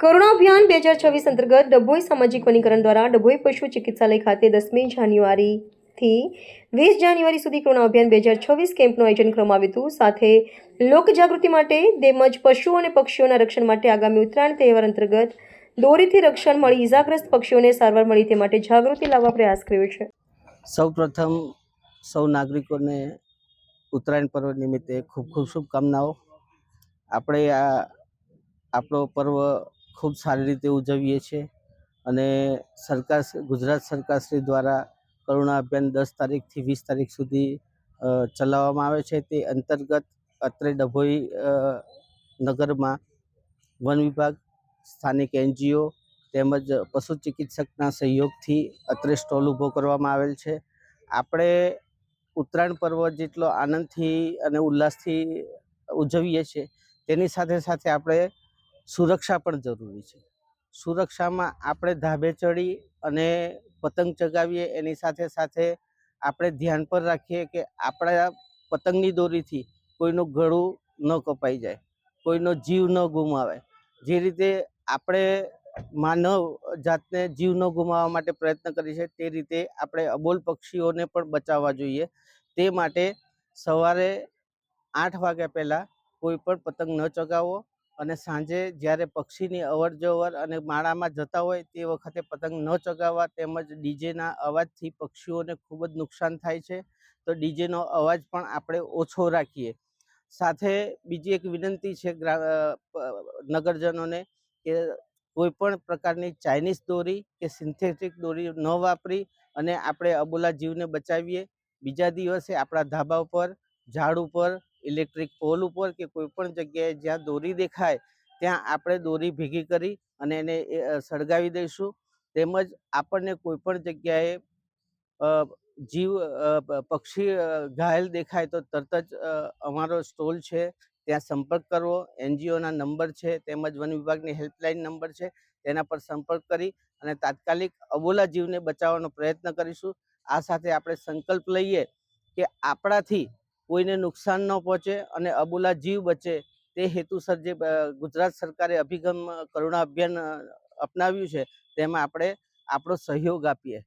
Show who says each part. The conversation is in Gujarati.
Speaker 1: કરુણા અભિયાન બે હજાર છવ્વીસ અંતર્ગત ડભોઈ સામાજિક વનીકરણ દ્વારા ડભોઈ પશુ ચિકિત્સાલય ખાતે દસમી જાન્યુઆરીથી વીસ જાન્યુઆરી સુધી કરુણા અભિયાન બે હજાર છવ્વીસ કેમ્પનું આયોજન કરવામાં આવ્યું હતું. સાથે લોકજાગૃતિ માટે તેમજ પશુ અને પક્ષીઓના રક્ષણ માટે આગામી ઉત્તરાયણ તહેવાર અંતર્ગત દોરીથી રક્ષણ મળી ઇજાગ્રસ્ત પક્ષીઓને સારવાર મળી તે માટે જાગૃતિ લાવવા પ્રયાસ કર્યો છે.
Speaker 2: સૌ પ્રથમ સૌ નાગરિકોને ઉત્તરાયણ પર્વ નિમિત્તે ખૂબ ખૂબ શુભકામનાઓ. આપણે આ આપણો પર્વ ખૂબ સારી રીતે ઉજવીએ છીએ અને સરકાર ગુજરાત સરકારશ્રી દ્વારા કરુણા અભિયાન દસ તારીખથી વીસ તારીખ સુધી ચલાવવામાં આવે છે. તે અંતર્ગત અત્રે ડભોઈ નગરમાં વન વિભાગ, સ્થાનિક એનજીઓ તેમજ પશુ ચિકિત્સકના સહયોગથી અત્રે સ્ટોલ ઊભો કરવામાં આવેલ છે. આપણે ઉત્તરાયણ પર્વ જેટલો આનંદથી અને ઉલ્લાસથી ઉજવીએ છીએ, તેની સાથે સાથે આપણે સુરક્ષા પણ જરૂરી છે. સુરક્ષામાં આપણે ધાબે ચડી અને પતંગ ચગાવીએ, એની સાથે સાથે આપણે ધ્યાન પર રાખીએ કે આપણા પતંગની દોરીથી કોઈનું ગળું ન કપાઈ જાય, કોઈનો જીવ ન ગુમાવે જે રીતે આપણે માનવ જાતને જીવ ન ગુમાવવા માટે પ્રયત્ન કરીએ છીએ, તે રીતે આપણે અબોલ પક્ષીઓને પણ બચાવવા જોઈએ. તે માટે સવારે આઠ વાગ્યા પહેલાં કોઈ પણ પતંગ ન ચગાવવો અને સાંજે જ્યારે પક્ષીની અવર જવર અને માળામાં જતા હોય તે વખતે પતંગ ન ચગાવવા તેમજ ડીજેના અવાજથી પક્ષીઓને ખૂબ જ નુકસાન થાય છે, તો ડીજેનો અવાજ પણ આપણે ઓછો રાખીએ. સાથે બીજી એક વિનંતી છે ગ્રા નગરજનોને કે કોઈ પણ પ્રકારની ચાઇનીઝ દોરી કે સિન્થેટિક દોરી ન વાપરી અને આપણે અબોલા જીવને બચાવીએ. બીજા દિવસે આપણા ધાબા ઉપર, ઝાડ ઉપર ઇલેક્ટ્રિક પોલ ઉપર કે કોઈ પણ જગ્યાએ જ્યાં દોરી દેખાય, ત્યાં આપણે દોરી ભેગી કરી અને એને સળગાવી દઈશું. તેમજ આપણને કોઈ પણ જગ્યાએ જીવ પક્ષી ઘાયલ દેખાય તો તરત જ અમારો સ્ટોલ છે. ત્યાં સંપર્ક કરવો. એનજીઓના નંબર છે, તેમજ વન વિભાગની હેલ્પલાઇન નંબર છે, તેના પર સંપર્ક કરી અને તાત્કાલિક અબોલા જીવને બચાવવાનો પ્રયત્ન કરીશું. આ સાથે આપણે સંકલ્પ લઈએ કે આપણાથી કોઈને નુકસાન ન પહોંચે અને અબોલા જીવ બચે તે હેતુસર જે ગુજરાત સરકારે અભિગમ કરુણા અભિયાન અપનાવ્યું છે, તેમાં આપણે આપણો સહયોગ આપીએ.